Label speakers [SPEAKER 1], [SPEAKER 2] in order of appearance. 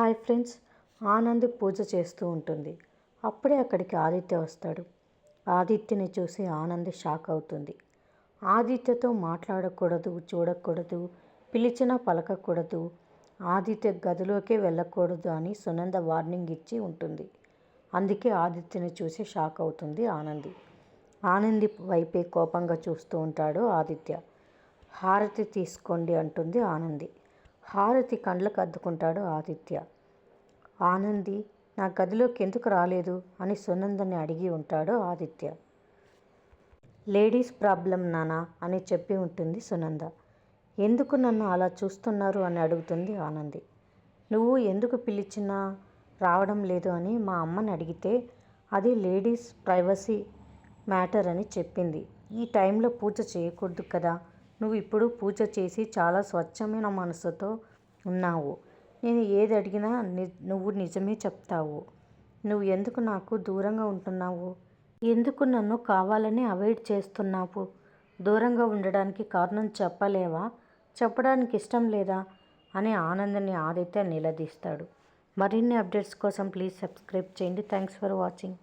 [SPEAKER 1] Hi friends Anand పూజ చేస్తూ ఉంటుంది. అప్పుడే అక్కడికి ఆదిత్య వస్తాడు. ఆదిత్యని చూసి ఆనంద్ షాక్ అవుతుంది. ఆదిత్యతో మాట్లాడకూడదు చూడకూడదు పిలిచినా పలకకూడదు ఆదిత్య గదిలోకే వెళ్ళకూడదు అని సునంద వార్నింగ్ ఇచ్చి ఉంటుంది. అందుకే ఆదిత్యని చూసి షాక్ అవుతుంది ఆనంది. ఆనంది వైపే కోపంగా చూస్తూ ఉంటాడు ఆదిత్య. హారతి తీసుకోండి అంటుంది ఆనంది. హారతి కండ్లకు అద్దుకుంటాడు ఆదిత్య. ఆనంది నా గదిలోకి ఎందుకు రాలేదు అని సునందని అడిగి ఉంటాడు ఆదిత్య. లేడీస్ ప్రాబ్లం నానా అని చెప్పి ఉంటుంది సునంద. ఎందుకు నన్ను అలా చూస్తున్నారు అని అడుగుతుంది ఆనంది. నువ్వు ఎందుకు పిలిచినా రావడం లేదు అని మా అమ్మని అడిగితే అది లేడీస్ ప్రైవసీ మ్యాటర్ అని చెప్పింది. ఈ టైంలో పూజ చేయకూడదు కదా నువ్వు ఇప్పుడు పూజ చేసి చాలా స్వచ్ఛమైన మనసుతో ఉన్నావు. నేను ఏది అడిగినా ని నువ్వు నిజమే చెప్తావు. నువ్వు ఎందుకు నాకు దూరంగా ఉంటున్నావు? ఎందుకు నన్ను కావాలని అవాయిడ్ చేస్తున్నావు? దూరంగా ఉండడానికి కారణం చెప్పలేవా? చెప్పడానికి ఇష్టం లేదా? అని ఆనందని ఆదిత్య నిలదీస్తాడు. మరిన్ని అప్డేట్స్ కోసం ప్లీజ్ సబ్స్క్రైబ్ చేయండి. Thanks for watching.